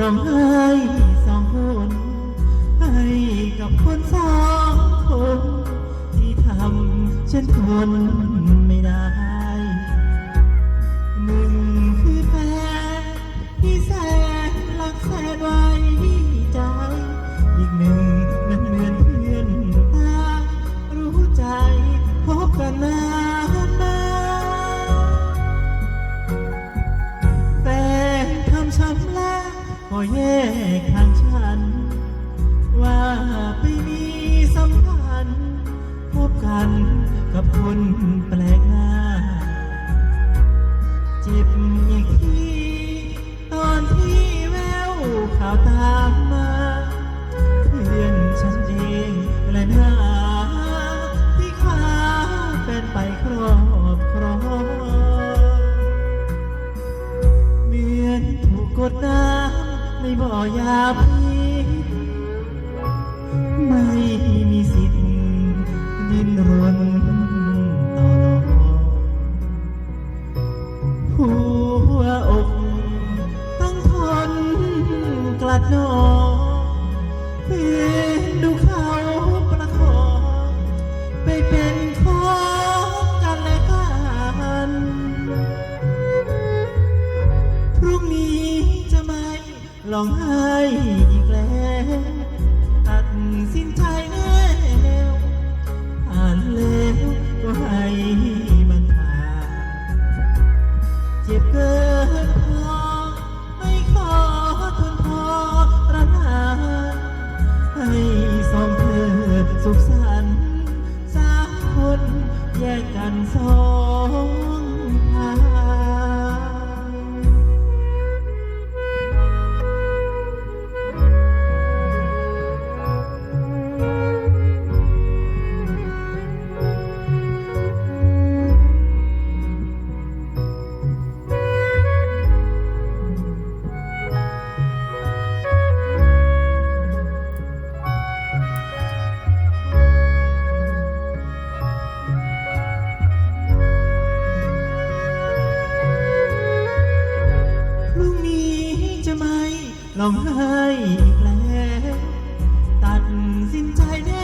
ร้องไห้สองคนให้กับคนสองคนที่ทำฉันทนไม่ได้หนึ่งคือแฟนที่แสนรักแสนว่า อแยกทางฉัน ว่าไปมีสัมพันธ์ พบกันกับคนแปลกหน้า เจ็บอย่างที่ตอนที่แววข่าวตามมาเพื่อนฉันเองและหน้าที่ขาเป็นไปครอบครองเหมือนถูกกดน้า ในบ่อยาพิษไม่มีสิทธิ์ดินรนต่อรอหัวอกต้องทนกลัดนอน ร้องให้อีกแล้วตัดสินใจแล้วอ่านแล้วก็ให้มันผ่านเจ็บเกินพอไม่ขอทนพอระนานให้สองเธอสุขสันต์สามคนแยกกันสองทาง ลองให้อีล้ตัดสินใจแน่